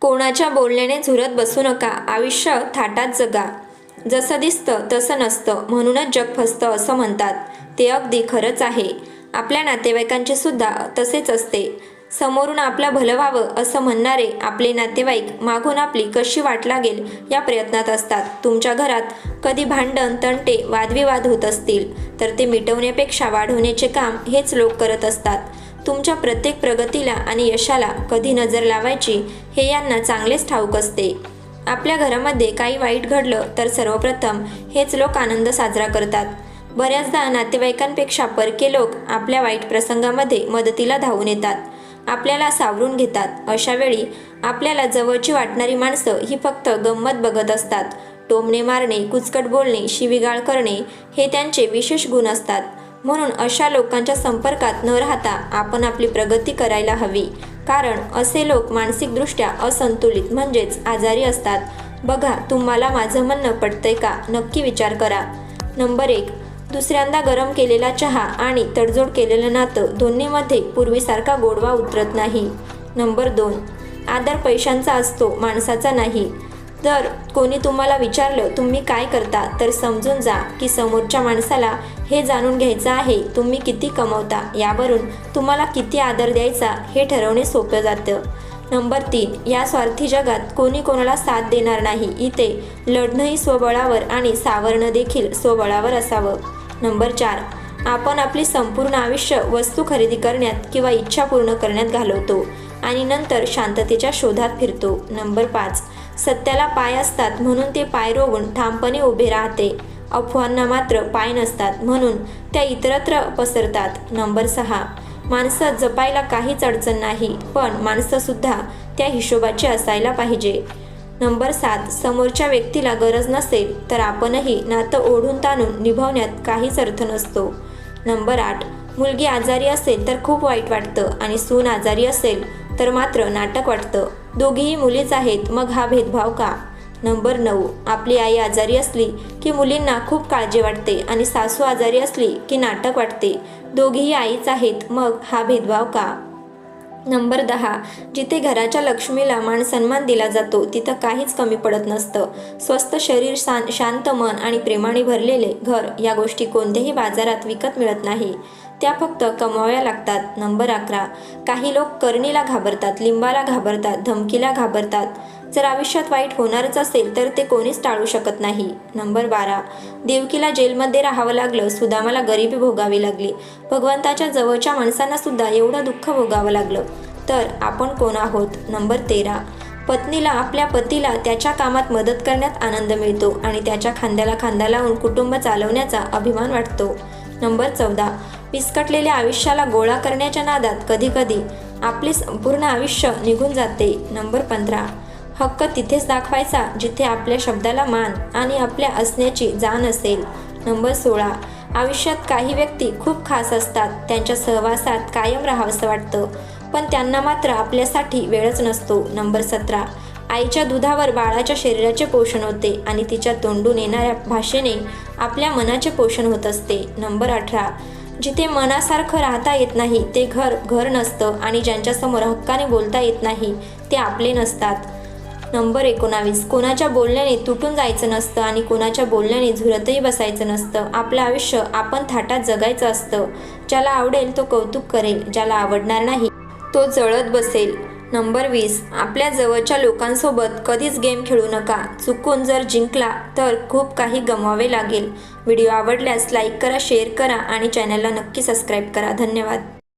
कोणाच्या बोलण्याने झुरत बसू नका. आयुष्य थाटात जगा. जसं दिसतं तसं नसतं. म्हणूनच जग फसतं असं म्हणतात. ते अगदी खरंच आहे. आपल्या नातेवाईकांचे सुद्धा तसेच असते. समोरून आपलं भलं व्हावं असं म्हणणारे आपले नातेवाईक मागून आपली कशी वाट लागेल या प्रयत्नात असतात. तुमच्या घरात कधी भांडण तंटे वादविवाद होत असतील तर ते मिटवण्यापेक्षा वाढवण्याचे काम हेच लोक करत असतात. तुमच्या प्रत्येक प्रगतीला आणि यशाला कधी नजर लावायची हे यांना चांगलेच ठाऊक असते. आपल्या घरामध्ये काही वाईट घडलं तर सर्वप्रथम हेच लोक आनंद साजरा करतात. बऱ्याचदा नातेवाईकांपेक्षा परके लोक आपल्या वाईट प्रसंगामध्ये मदतीला धावून येतात. आपल्याला सावरून घेतात. अशावेळी आपल्याला जवळची वाटणारी माणसं ही फक्त गंमत बघत असतात. टोमणे मारणे कुचकट बोलणे शिवीगाळ करणे हे त्यांचे विशेष गुण असतात. म्हणून अशा लोकांच्या संपर्कात न राहता आपण आपली प्रगती करायला हवी. कारण असे लोक मानसिकदृष्ट्या असंतुलित म्हणजेच आजारी असतात. बघा तुम्हाला माझं म्हणणं पटतंय का? नक्की विचार करा. नंबर एक दुसऱ्यांदा गरम केलेला चहा आणि तडजोड केलेलं नातं दोन्हीमध्ये पूर्वीसारखा गोडवा उतरत नाही. नंबर दोन आदर पैशांचा असतो माणसाचा नाही. तर कोणी तुम्हाला विचारलं तुम्ही काय करता? तर समजून जा की समोरच्या माणसाला हे जाणून घ्यायचं आहे तुम्ही किती कमवता? यावरून तुम्हाला किती आदर द्यायचा हे ठरवणे सोपं जातं. नंबर तीन या स्वार्थी जगात कोणी कोणाला साथ देणार नाही. इथे लढणंही स्वबळावर आणि सावरणं देखील स्वबळावर असावं. नंबर चार आपण आपली संपूर्ण आयुष्य वस्तू खरेदी करण्यात किंवा इच्छा पूर्ण करण्यात घालवतो आणि नंतर शांततेच्या शोधात फिरतो. नंबर पाच सत्याला पाय असतात म्हणून ते पाय रोवून ठामपणे उभे राहते. अफवांना मात्र पाय नसतात म्हणून त्या इतरत्र पसरतात. नंबर सहा. माणसं जपायला काहीच अडचण नाही पण माणसंसुद्धा त्या हिशोबाची असायला पाहिजे. नंबर सात. समोरच्या व्यक्तीला गरज नसेल तर आपणही नातं ओढून ताणून निभावण्यात काहीच अर्थ नसतो. नंबर आठ. मुलगी आजारी असेल तर खूप वाईट वाटतं आणि सून आजारी असेल तर मात्र नाटक वाटतं. दोघीही मुलीच आहेत मग हा भेदभाव का? नंबर नऊ. आपली आई आजारी असली की मुलींना खूप काळजी वाटते आणि सासू आजारी असली की नाटक वाटते. दोघीही आईच आहेत मग हा भेदभाव का? नंबर दहा. जिथे घराच्या लक्ष्मीला मान सन्मान दिला जातो तिथं काहीच कमी पडत नसतं. स्वस्त शरीर शां शांत मन आणि प्रेमाने भरलेले घर या गोष्टी कोणत्याही बाजारात विकत मिळत नाही. त्या फक्त कमवाव्या लागतात. नंबर अकरा. काही लोक करणीला घाबरतात लिंबाला घाबरतात धमकीला घाबरतात. जर आयुष्यात वाईट होणारच असेल तर ते कोणीच टाळू शकत नाही. नंबर बारा. देवकीला जेलमध्ये राहावं लागलं सुदामाला गरिबी भोगावी लागली. भगवंताच्या जवळच्या माणसांना सुद्धा एवढं दुःख भोगावं लागलं. तर आपण कोण आहोत? नंबर तेरा. पत्नीला आपल्या पतीला त्याच्या कामात मदत करण्यात आनंद मिळतो आणि त्याच्या खांद्याला खांदा लावून कुटुंब चालवण्याचा अभिमान वाटतो. नंबर चौदा. विस्कटलेल्या आयुष्याला गोळा करण्याच्या नादात कधीकधी आपले संपूर्ण आयुष्य निघून जाते. नंबर पंधरा. हक्क तिथेच दाखवायचा जिथे आपल्या शब्दाला मान आणि आपल्या असण्याची जाण असेल. नंबर सोळा. आयुष्यात काही व्यक्ती खूप खास असतात. त्यांच्या सहवासात कायम राहावंसं वाटतं. पण त्यांना मात्र आपल्यासाठी वेळच नसतो. नंबर सतरा. आईच्या दुधावर बाळाच्या शरीराचे पोषण होते आणि तिच्या तोंडून येणाऱ्या भाषेने आपल्या मनाचे पोषण होत असते. नंबर अठरा. जिथे मनासारखं राहता येत नाही ते घर घर नसतं आणि ज्यांच्यासमोर हक्काने बोलता येत नाही ते आपले नसतात. नंबर एकोणावीस. कोणाच्या बोलण्याने तुटून जायचं नसतं आणि कोणाच्या बोलण्याने झुरतही बसायचं नसतं. आपलं आयुष्य आपण थाटात जगायचं असतं. ज्याला आवडेल तो कौतुक करेल ज्याला आवडणार नाही तो जळत बसेल. नंबर वीस. आपल्या जवळच्या लोकांसोबत कधीच गेम खेळू नका. चुकून जर जिंकला तर खूप काही गमवावे लागेल. व्हिडिओ आवडल्यास लाईक करा शेअर करा आणि चॅनलला नक्की सबस्क्राईब करा. धन्यवाद.